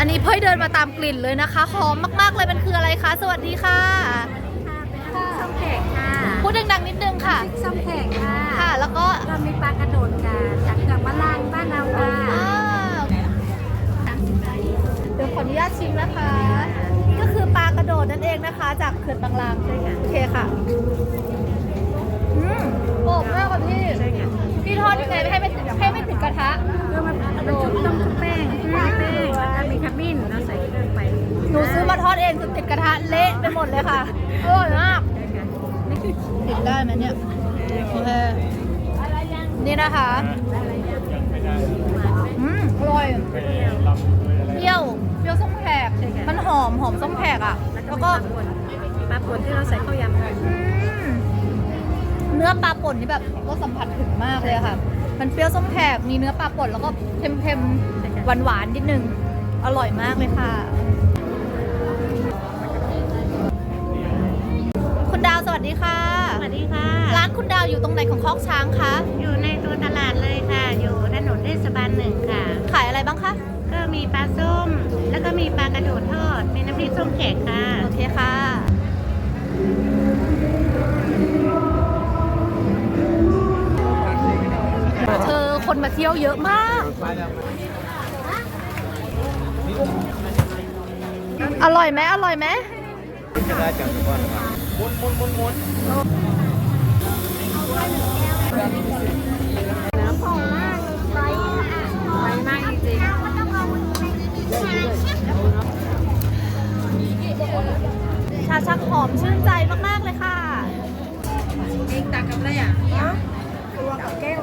อันนี้เพ่ยเดินมาตามกลิ่นเลยนะคะหอมมากๆเลยมันคืออะไรคะ สวัสดีค่ะส้มแขกค่ะพูดดังๆนิดนึงค่ะ ส้มแขกค่ะค่ะ แล้วก็ก็มีปลากระโดดค่ะจากจังหวัดลางบ้านเราค่ะอ้าวเดี๋ยวขออนุญาตชิมนะคะ นี่ก็คือปลากระโดดนั่นเองนะคะ จากเขื่อนบางลางใช่ค่ะโอเคค่ะอืมโอบมากกว่าพี่ใช่ค่ะพี่ทอดยังไงไม่ให้ไม่ติดให้ไม่ติดกระทะ งจนติดกระทะเละไปหมดเลยค่ะอร่อยมากใช่ค่ะติดได้ไหมเนี่ยโอเคนี่นะคะอืมอร่อยเปรี้ยวเปรี้ยวส้มแขกมันหอมหอมส้มแขกอะ แล้วก็ปลาป่นที่เราใส่ข้าวยำอืมเนื้อปลาป่นนี่แบบก็สัมผัสถึงมากเลยอะค่ะ มันเปรี้ยวส้มแขกมีเนื้อปลาป่นแล้วก็เค็มๆหวานๆนิดนึงอร่อยมากเลยค่ะ สวัสดีค่ะ สวัสดีค่ะ ร้านคุณดาวอยู่ตรงไหนของคอกช้างคะ อยู่ในตัวตลาดเลยค่ะ อยู่ถนนเทศบาลหนึ่งค่ะ ขายอะไรบ้างคะ ก็มีปลาส้ม แล้วก็มีปลากระโดดทอด มีน้ำพริกส้มแขกค่ะ โอเคค่ะเธอคนมาเที่ยวเยอะมาก อร่อยไหมอร่อยไหม คุณจะได้จังทุกคนครับมุนมุนมุนมุนน้ำหอมมากใสสาดใสมาจริงชาชักหอมชื่นใจมาก ๆ เลยค่ะเก่งตากกับอะไรอะตัวกับแก้ว